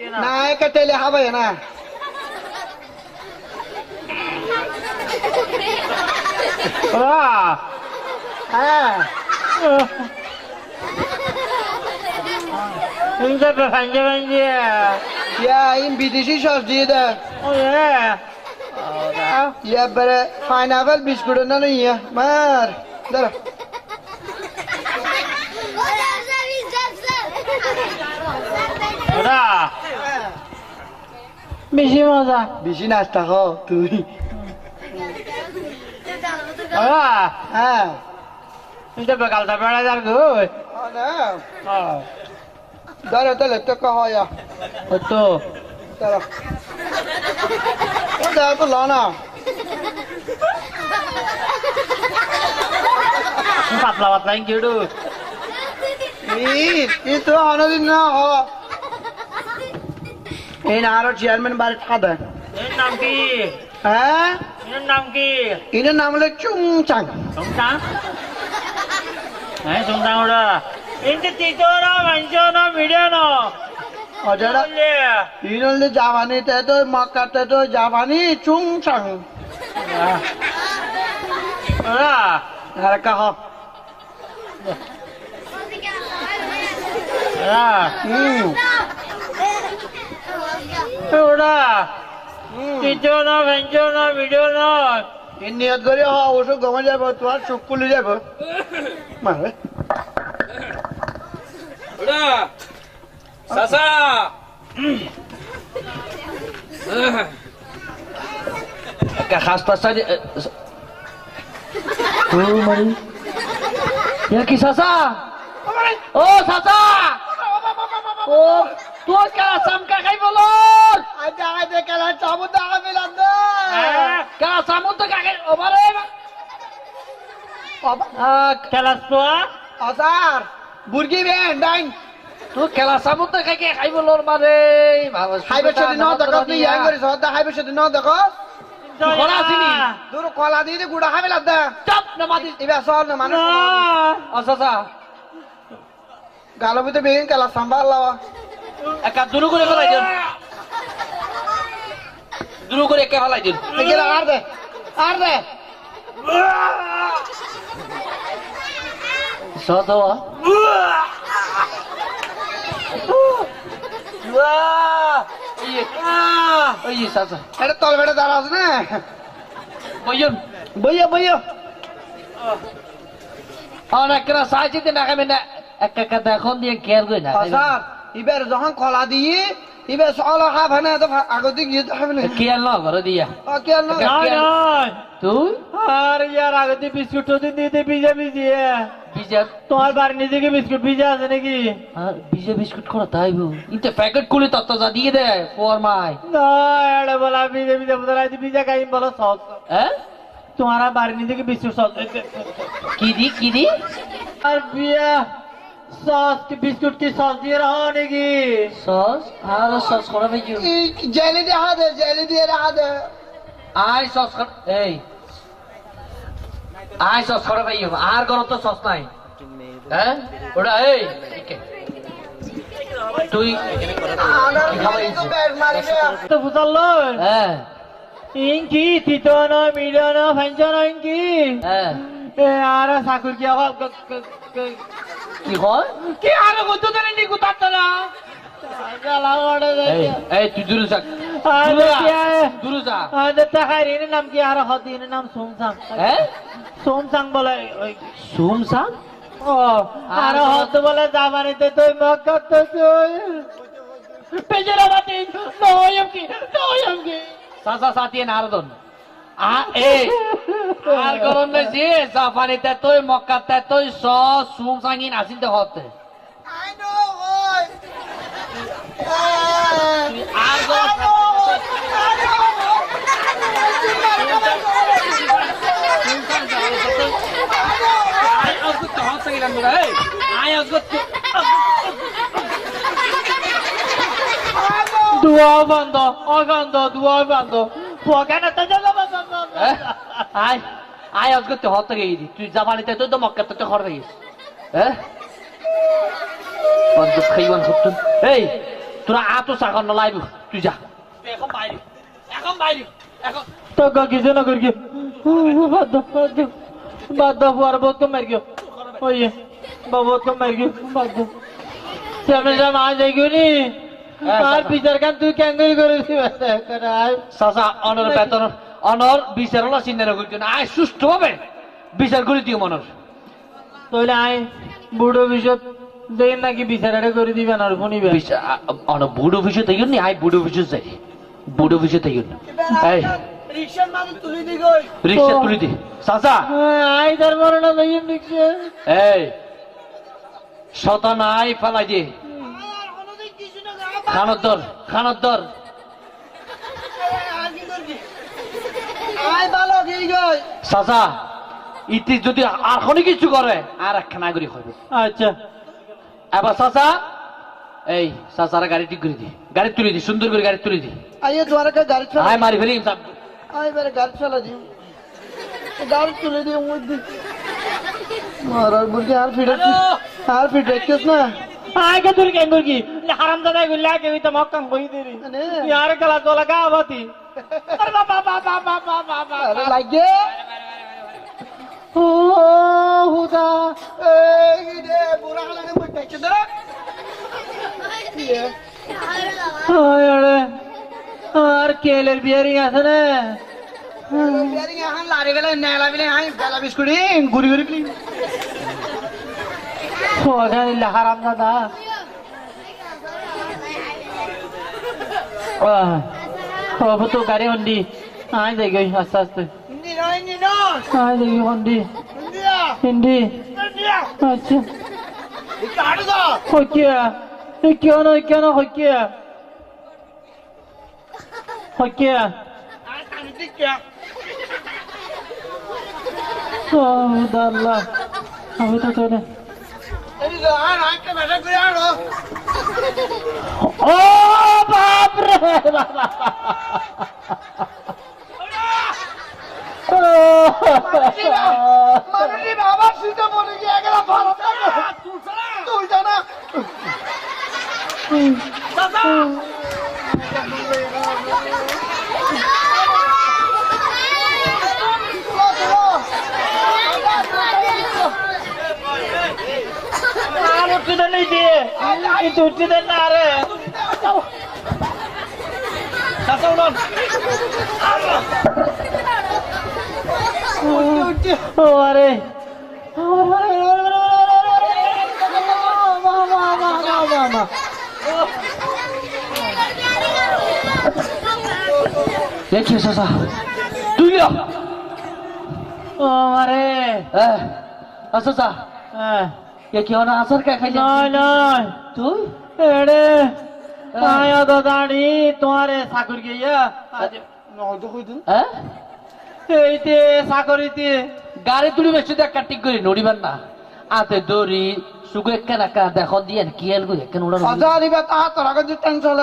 नाही का त्याला हा बाय ना Şimdi bence bence. Ya bitişi şaşırdı. O ya. Ya böyle pineapple bisküvinden ya. Mer. Dur. Ora. ওরা হ্যাঁ ইনকে ভাঞ্জে ভাঞ্জে ইয়া ইন বিদেশি সবজি দে ওরে ইয়া বরে পাইনাপল বিস্কুট না না ইয়া মার দাঁড়া ওরা বেশি মজা বেশি নাস্তা হ তুই ওরা হ্যাঁ ইনকে বেকালটা বেড়া যার গো ও না দাঁড়া তাহলে তো কহ ইয়া ও তো দাঁড়া ও দাঁড়া তো ল না পাতলা পাতলা ইনকিডু ই ই তো অনদিন না হ এই আরও চেয়ারম্যান বাড়ি এর নাম কি হ্যাঁ এর নাম কি এটার নাম হলো চুং চাং সুমসাং হ্যাঁ সুমসাং ওরা ইনকে তিতোরা ভাঞ্জনা মিডিয়ানো অজারা ইনলে জাপানি তে তো মক্কা তো জাপানি চুং ওরা আর কহ ওরা হুম ওরা হুম তিতোনা ভাঞ্জনা মিডিয়ানো এই নিয়ত করে হ ওষুধ গমে যাব তোমার চুপ খুলে যাব মারে ওরা সাসা খাস পাস্তা ইয়া কি সাসা ও সাসা ও তোর কা সামকা খাই বলো আজ জায়গায় দেখে না চাবু দেখা পেলাম না কা সামু তো কাকে ওবারে খেলাস তো অসার বুর্গি বেন ডাইন। তুই খেলা সামু তো কাকে খাই বলো মারে বাবা হাইবে সাথে ন দেখো তুই ইয়াং করিস হদা হাইবে সাথে ন দেখো খোলা আছিলি? দূর কলা দিয়ে গুড়া খাবে লাগদা চাপ না মাদি এবার সর না মানুষ ও সাসা গালো ভিতরে বেগিন কালা সাম্বার লাওয়া একা দুরু করে ফেলাই দিন দুরু করে একে ফেলাই দিন আর দে আর দে। ইয়ে ওই সাসা এটা তল বেটা দাঁড়াস না? বইয়ন। বইয়া বইয়া। অনেক কেনা সাহায্য না খাবে না। এক একা দেখুন দিয়ে কেয়ার করি না। অসার এবার যখন কলা দিয়ে তো আগতে গিয়ে তো খাবে না কেয়ার না করে দিয়া? ও কে না? নয় নয় তুই আর ইয়ার আগে দিয়ে বিস্কুট তো দিন দিতে ভিজা ভিজিয়ে বিজা তোমার বাড়ির নিজেকে বিস্কুট ভিজা আছে নাকি? আর বিজা বিস্কুট করা তাই বউ ইতে প্যাকেট খুলে তত্ত্ব যা দিয়ে দে ফোর মাই। না এড়ে বলা ভিজে ভিজে বদলা ভিজা খাই বলো সস হ্যাঁ তোমার বাড়ির নিজেকে বিস্কুট সস কি দি কি দি? আর বিয়া। সস কি বিস্কুট কি সস দিয়ে রাখো নাকি? সস? আর সস করা ভাই জেলি দেখা দে জেলি দিয়ে রাখা দে। আই সস কর এই। আই সস করা ভাই আর করো তো সস নাই। হ্যাঁ? ওটা এই। একে। তুই কি খাবার তো ব্যাগ মারিবে তো বুঝালো হ্যাঁ। ইনকি তিতন মিলন ফাঞ্চন ইনকি হ্যাঁ। এ আর সাকুর কি আবার ইগো কি আলো ಗೊತ್ತು ತಾನೆ ನೀ ಗೊತ್ತಾಗ್ತಲ್ಲ ಏ ತುಜುರು ಸಾಕ್ দুরু যা আদে তাহার নাম কি? আর হদ এর নাম সোমসাং এ সোমসাং বলে সোমসাং ও আর হদ বলে জামানিতে তুই মকত তুই পেজেরা বাতি নয়ম কি নয়ম কি সাসা সাথী নারদন আর গরম নেছি জাপানিতে তুই মক্কাতে তুই স সুমসাঙ্গিন আসিতে হতে আই নো ওই আর গরম আই আজকে তো হতে গেলাম রে আই আজকে দুয়া বন্ধ অগন্ধ দুয়া বন্ধ। পোকানা তো যাবে আই আই আজকে তো হতে গেছি তুই তুই তো মক্কাতে তো খর গেছিস। হ্যাঁ বন্ধু খাইবান সত্যি এই তোরা আ তো চাকর নলাইব তুই যা। এখন বাইরে। এখন বাইরে। এখন টাকা কিছু না করি বাদ বাদ বাদ দাও বহুত কম মার গিয়ে। ওই বহুত কম মার গিয়ে। বাদ সামনে সামনে আ যাই গনি আর বিচার কান তুই ক্যাঙ্গরি করে দিবা চাচা অনর বেতন অনর বিচার হলো চিন্তা করছ না আয় সুস্থ হবে বিচার করে দিও মনর। তাহলে আয় বুড়ো বিষয় দেখেন নাকি বিচারাটা করে দিবেন আর শুনিবে বিচার অন বুড়ো অফিসে তাই নি? আয় বুড়ো অফিসে যাই। বুড়ো এই। রিক্সার মাঝে তুলি দি রিক্সা তুলি দি। চাচা। আয় তার না এই। ফেলাই খানত দর খানত দর আই ভালো কি গই চাচা ইতি যদি আর কোনো কিছু করে আর একখানা করে খাবে আচ্ছা। এবার চাচা এই চাচারা গাড়ি ঠিক করে দি। গাড়ি তুলে দি সুন্দর করে গাড়ি তুলে দি। আইয়ে তোমার কা গাড়ি চালা। আয় মারি ফেলি আই বেরে গাড়ি চালা দিও গাড়ি তুলে দিও মুই দি। মারার বুঝি আর ফিরে আর ফিরে কিস না? আয় কে তুই ক্যাঙ্গর কি তুই হারামদাদা গুলা কেউ তো মক্কাম কই দিরি তুই আর গলা গলা গাওয়াতি আরে বাবা বাবা বাবা বাবা আরে লাগে ও হুদা এই রে বুড়া লাগে বইটা কি দরা আরে আর কেলের বিয়ারিং আছে না বিয়ারিং এখন লারে গেলে নেলা বিলে আই বেলা বিস্কুট গুড়ি গুড়ি হারাম দাদা ও তো গাড়ি হন্ডি আয় যাই গই আস্তে আস্তে নিনো নিনো আয় যাই হন্ডি ইন্ডিয়া হিন্দি ইন্ডিয়া আচ্ছা কাড় দা হকিয়া কেন কেন হকিয়া হকিয়া আই কানি টিকিয়া ও আল্লাহ আমি তো তো না এই যে আর আইকে বেটা করে আনো ও বাপ। রে বাবা মানুষই বাবা সিটে পড়ে গিয়ে গেল ভালো তুই জানা। ছুটি দেন না রে? আরে। দেখি শশা তুই ও আরে। হ্যাঁ শশা হ্যাঁ এ কেউ না আসার কে খাইলে? নয় নয় তুই? এড়ে আয়া দাদাড়ি তোমারে সাকুর গিয়া হ্যাঁ এইতে সাকরিতে গাড়ি তুলি বেশি দেখ কাটিং করি নড়িবার না। আতে দড়ি সুগো একখান একা দেখো দিয়ে কি এলগো একখান উড়ানো সজা দিবে তা তোরা কিন্তু টেনশন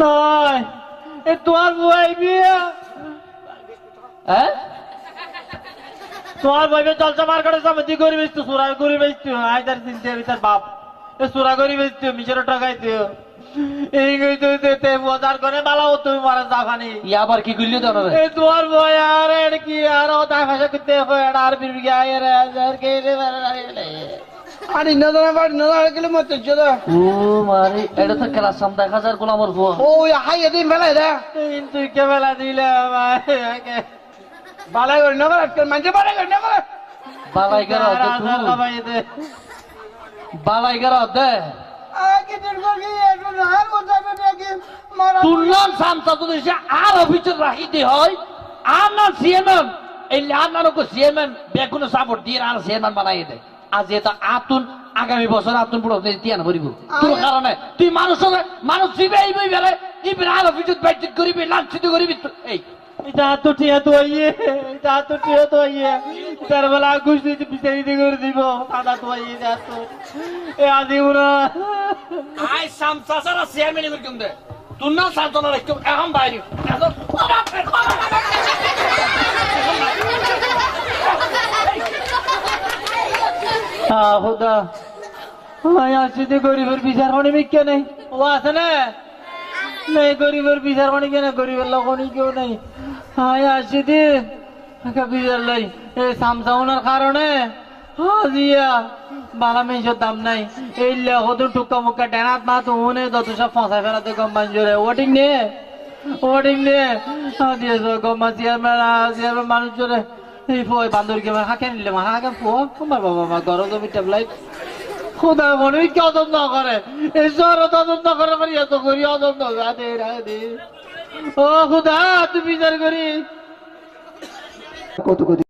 নয় এ তোমার বুয়াই বিয়া হ্যাঁ তোমার বইবে চলছে মার্কেটে সমিতি করি বেচতো সুরা করি বেচতো আই তার চিনতে তার বাপ। এ সুরা করি বেচতো মিশর টাকাইতো এই গই তুই তে বাজার করে বালাও তুমি মারা জাফানি ই আবার কি দেওয়া রে এ তোমার বই আর এর কি আর ও তা ভাষা করতে হয় আর আর বিরবি গায় আর আর কে রে আর বাড়ি ন ধরে গেলে মতে ও মারি এটা তো ক্লাস সাম দেখা যার গোলাম ওর বুয়া ও হাই এদিন বেলায় দে। তুই কে বেলা দিলে আমাকে বালাই করি না করে মাঝে বালাই করি না। বালাই তুই। বালাই করি আর হয়। আর সিএমএম এই নানকো সিএমএম বেগুন সাপোর্ট দিয়ে আর সিএমএম বানাই আজ এটা আতুন আগামী বছর আতুন পুরো তিয়ান ভরিব তোর কারণে তুই মানুষ মানুষ জিবে এই বই বেলে ইবন আর অফিসত বাইট করিবি লাঞ্ছিত করিবি এই এটা তো টিয়া তো আইয়ে এটা তো টিয়া তো আইয়ে তার বেলা ঘুষ দিতে বিচারি দিয়ে করে দিব সাদা তো আইয়ে যা তো এ আদি উনা আই সামসা সারা সিএমএম এর কম দে তুই না সান্তনা রাখতো এখন বাইরে খুদা আমি আসছি যে গরিবের বিচার মানে মিথ্যে নেই। ও আছে না? নেই গরিবের বিচার মানে কেন? গরিবের লগনি কেউ নেই। আমি আসছি যে একটা লাই এই সামসাউনের কারণে? হাজিয়া বালা দাম নাই। এই লেখত টুকা মুক্কা ডেনাত না তো উনে যত সব ফসাই ফেলাতে গম বাঞ্জরে ওটিং নে? ওটিং নে? চেয়ারম্যান মানুষ জোরে, এই বান্দর কে হাকে নিলে মার হাকে ফো তোমার বাবা মা, গরো জমি টেবলাই খোদা মনে কি অদন্ত করে? এই শহর তদন্ত করে করি এত করি অদন্ত রাধে রাধে ও খুদা তুই বিচার করি কত কত